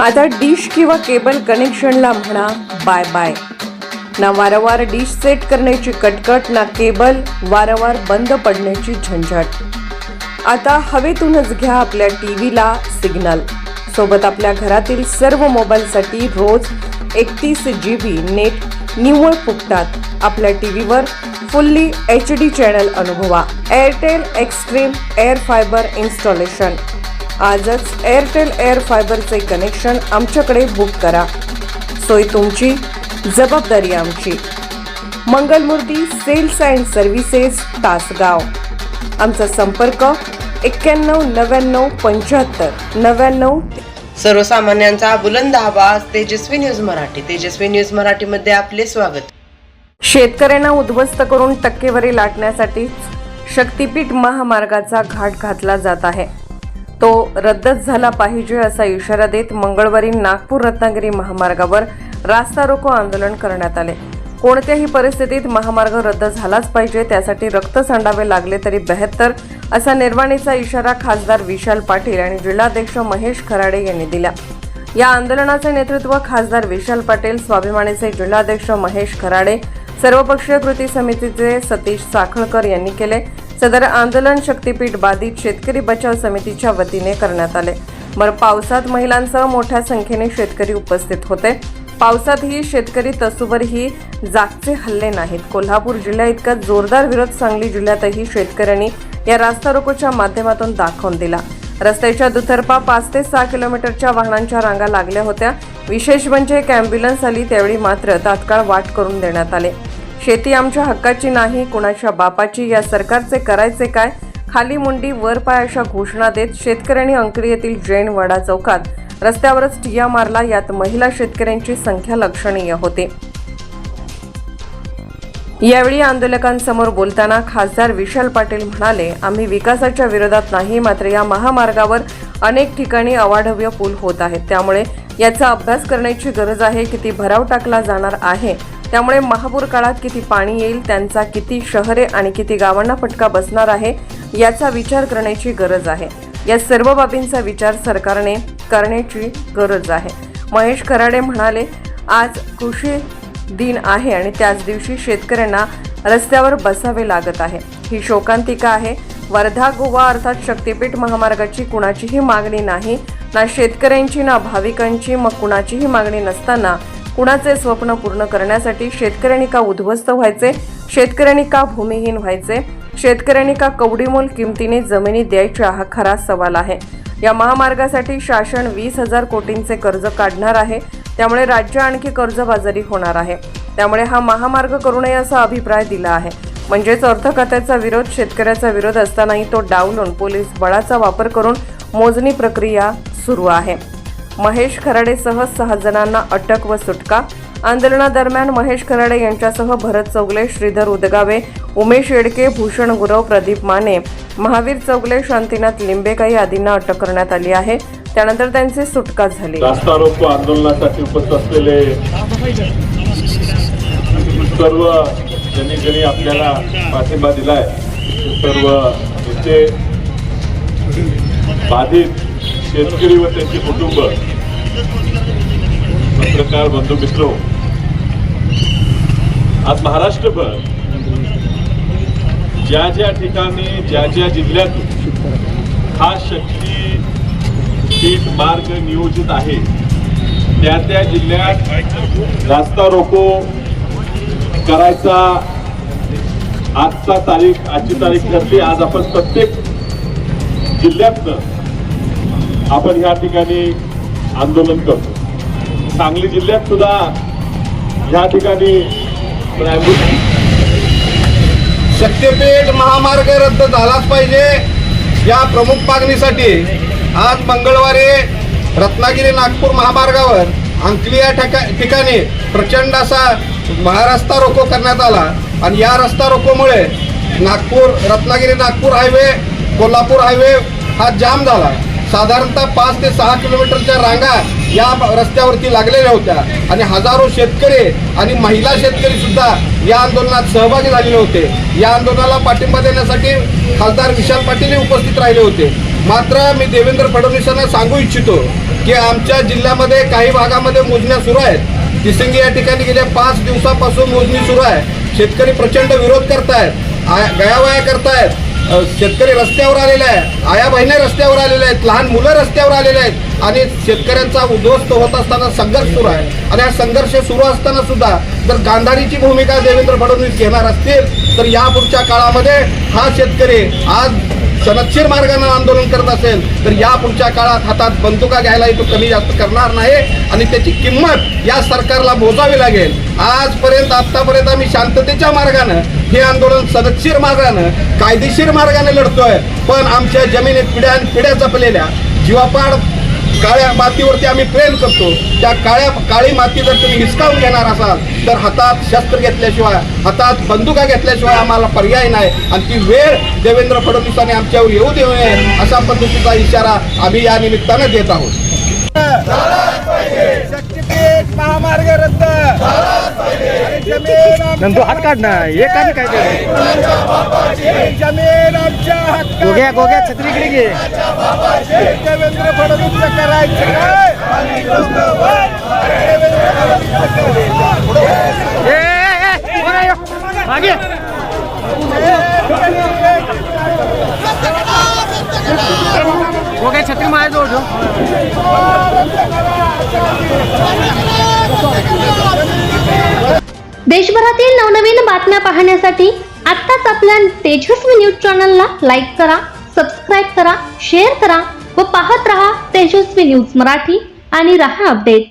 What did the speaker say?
आता डिश किंवा केबल कनेक्शनला म्हणा बाय बाय. ना वारंवार डिश सेट करण्याची कटकट ना केबल वारंवार बंद पडण्याची झंझट. आता हवेतूनच घ्या आपल्या टी व्हीला सिग्नल. सोबत आपल्या घरातील सर्व मोबाईलसाठी रोज एकतीस जी बी नेट निव्वळ फुटतात आपल्या टी व्हीवर फुल्ली एच डी चॅनल अनुभवा. Airtel Xstream Air Fiber installation आजच एअरटेल एअर फायबरचे कनेक्शन आमच्याकडे बुक करा. सोय तुमची जबाबदारी आमची. Mangalmurti sales and services Tasgaon. आमचा संपर्क एक्क्याण्णव नव्याण्णव पंच्याहत्तर नव्याण्णव सर्वसामान्यांचा बुलंद आवाज तेजस्वी न्यूज मराठी. तेजस्वी न्यूज मराठीमध्ये आपले स्वागत. शेतकऱ्यांना उद्ध्वस्त करून टक्केवारी लाटण्यासाठीच शक्तीपीठ महामार्गाचा घाट घातला जात आहे. तो रद्दच झाला पाहिजे असा इशारा देत मंगळवारी नागपूर रत्नागिरी महामार्गावर रास्ता रोको आंदोलन करण्यात आले. कोणत्याही परिस्थितीत महामार्ग रद्द झालाच पाहिजे त्यासाठी रक्त सांडावे लागले तरी बेहत्तर असा निर्वाणीचा इशारा खासदार विशाल पाटील आणि जिल्हाध्यक्ष महेश खराडे यांनी दिला. या आंदोलनाचे नेतृत्व खासदार विशाल पाटील स्वाभिमानीचे जिल्हाध्यक्ष महेश खराडे सर्वपक्षीय कृती समितीचे सतीश साखळकर यांनी केले. सदर आंदोलन शक्तीपीठ बाधित शेतकरी बचाव समितीच्या वतीने करण्यात आले. मग पावसात महिलांसह मोठ्या संख्येने शेतकरी उपस्थित होते. पावसातही शेतकरी तसूवरही जागचे हल्ले नाहीत. कोल्हापूर जिल्ह्या इतका जोरदार विरोध सांगली जिल्ह्यातही शेतकऱ्यांनी या रास्ता रोकोच्या माध्यमातून दाखवून दिला. रस्त्याच्या दुतर्फा पाच ते सहा किलोमीटरच्या वाहनांच्या रांगा लागल्या होत्या. विशेष म्हणजे एक आली त्यावेळी मात्र तात्काळ वाट करून देण्यात आले. शेती आमच्या हक्काची नाही कुणाच्या बापाची या सरकारचे करायचे काय? खाली मुंडी वर पाय अशा घोषणा देत शेतकऱ्यांनी अंकली येथील जैन वडा चौकात रस्त्यावरच टिया मारला. यात महिला शेतकऱ्यांची संख्या लक्षणीय होते. यावेळी आंदोलकांसमोर बोलताना खासदार विशाल पाटील म्हणाले आम्ही विकासाच्या विरोधात नाही मात्र या महामार्गावर अनेक ठिकाणी अवाढव्य पूल होत आहेत. त्यामुळे याचा अभ्यास करण्याची गरज आहे किती भराव टाकला जाणार आहे. त्यामुळे महापूर काळात किती पाणी येईल त्यांचा किती शहरे आणि किती गावांना फटका बसणार आहे याचा विचार करण्याची गरज आहे. या सर्व बाबींचा विचार सरकारने करण्याची गरज आहे. महेश कराडे म्हणाले आज कृषी दिन आहे आणि त्याच दिवशी शेतकऱ्यांना रस्त्यावर बसावे लागत आहे. ही शोकांतिका आहे. वर्धा गोवा अर्थात शक्तीपीठ महामार्गाची कुणाचीही मागणी नाही ना शेतकऱ्यांची ना भाविकांची मग कुणाचीही मागणी नसताना कुणाचे स्वप्न पूर्ण करण्यासाठी शेतकऱ्यांनी का उद्ध्वस्त व्हायचे? शेतकऱ्यांनी का भूमिहीन व्हायचे? शेतकऱ्यांनी का कवडीमोल किमतीने जमिनी द्यायच्या हा खरा सवाल आहे. या महामार्गासाठी शासन वीस हजार कोटींचे कर्ज काढणार आहे. त्यामुळे राज्य आणखी कर्जबाजारी होणार आहे. त्यामुळे हा महामार्ग करू नये असा अभिप्राय दिला आहे. म्हणजेच अर्थ खात्याचा विरोध शेतकऱ्याचा विरोध असतानाही तो डावलून पोलीस बळाचा वापर करून मोजणी प्रक्रिया सुरू आहे. महेश खराडेसह सहा जणांना अटक व सुटका. आंदोलनादरम्यान महेश खराडे यांच्यासह भरत चौगले श्रीधर उदगावे उमेश येडके भूषण गुरव प्रदीप माने महावीर चौगले शांतीनाथ लिंबेकाई आदींना अटक करण्यात आली आहे. त्यानंतर त्यांची सुटका झाली. रोको आंदोलनासाठी उपस्थित असलेले सर्व ज्यांनी ज्यांनी आपल्याला पाठिंबा दिलाय. सर्व इथे बाधित शेतकरी व त्यांचे कुटुंब. पत्रकार बंधू मित्र. आज महाराष्ट्रभर ज्या ज्या ठिकाणी ज्या ज्या जिल्ह्यातून हा शक्ती पीठ मार्ग नियोजित आहे त्या त्या जिल्ह्यात रास्ता रोको करायचा आजचा तारीख आजची तारीख ठरली. आज आपण प्रत्येक जिल्ह्यातनं आपण ह्या ठिकाणी आंदोलन करतो. सांगली जिल्ह्यात सुद्धा ह्या ठिकाणी शक्तीपीठ महामार्ग रद्द झालाच पाहिजे. या प्रमुख मागणीसाठी आज मंगळवारी रत्नागिरी नागपूर महामार्गावर अंकली या ठिका ठिकाणी प्रचंड असा महारस्ता रोको करण्यात आला. आणि या रस्ता रोकोमुळे नागपूर रत्नागिरी नागपूर हायवे कोल्हापूर हायवे हा जाम झाला. साधारणतः पाच ते सहा किलोमीटरच्या रांगा या रस्त्यावरती लागलेल्या होत्या. आणि हजारो शेतकरी आणि महिला शेतकरी सुद्धा या आंदोलनात सहभागी झालेले होते. या आंदोलनाला पाठिंबा देण्यासाठी खासदार विशाल पाटीलही उपस्थित राहिले होते. मात्र मी देवेंद्र फडणवीसांना सांगू इच्छितो की आमच्या जिल्ह्यामध्ये काही भागामध्ये मोजण्या सुरू आहेत. तिसंगी या ठिकाणी गेल्या पाच दिवसापासून मोजणी सुरू आहे. शेतकरी प्रचंड विरोध करतायत आ- गयावया करतायत. शेतकरी रस्त्यावर आलेले आहे आया बहिणी रस्त्यावर आलेले आहेत. लहान मुलं रस्त्यावर आलेले आहेत. आणि शेतकऱ्यांचा उद्ध्वस्त होत असताना संघर्ष सुरू आहे. आणि हा संघर्ष सुरू असताना सुद्धा जर गांधारीची भूमिका देवेंद्र फडणवीस घेणार असतील तर यापुढच्या काळामध्ये हा शेतकरी आज सनदशीर मार्गाने आंदोलन करत असेल तर या पुढच्या काळात हातात बंदुका घ्यायलाही तो कमी जास्त करणार नाही आणि त्याची किंमत या सरकारला मोजावी लागेल. आजपर्यंत आतापर्यंत आम्ही शांततेच्या मार्गानं हे आंदोलन सनदशीर मार्गानं कायदेशीर मार्गाने लढतोय. पण आमच्या जमिनीत पिढ्यान पिढ्या जपलेल्या जीवापाड काळ्या मातीवरती आम्ही प्रेम करतो. त्या काळ्या काळी माती जर तुम्ही हिसकावून घेणार असाल तर हातात शस्त्र घेतल्याशिवाय हातात बंदुका घेतल्याशिवाय आम्हाला पर्याय नाही. आणि ती वेळ देवेंद्र फडणवीसांनी आमच्यावर येऊ देऊ नये अशा पद्धतीचा इशारा आम्ही या निमित्तानं देत आहोत. शक्तीपीठ महामार्ग रद्द नंदू हात काढ ना. एक आणि काय ते जमीन गोग्या गोग्या छत्रीकडे घे. देवेंद्र फडणवीस करायचं काय मागे. गोग्या छत्री माझ्याजवळ ठेव. देशभरातील नवनवीन बातम्या पाहण्यासाठी आत्ताच आपल्या तेजस्वी न्यूज चॅनलला लाईक करा सबस्क्राईब करा शेअर करा व पाहत रहा तेजस्वी न्यूज मराठी आणि रहा अपडेट.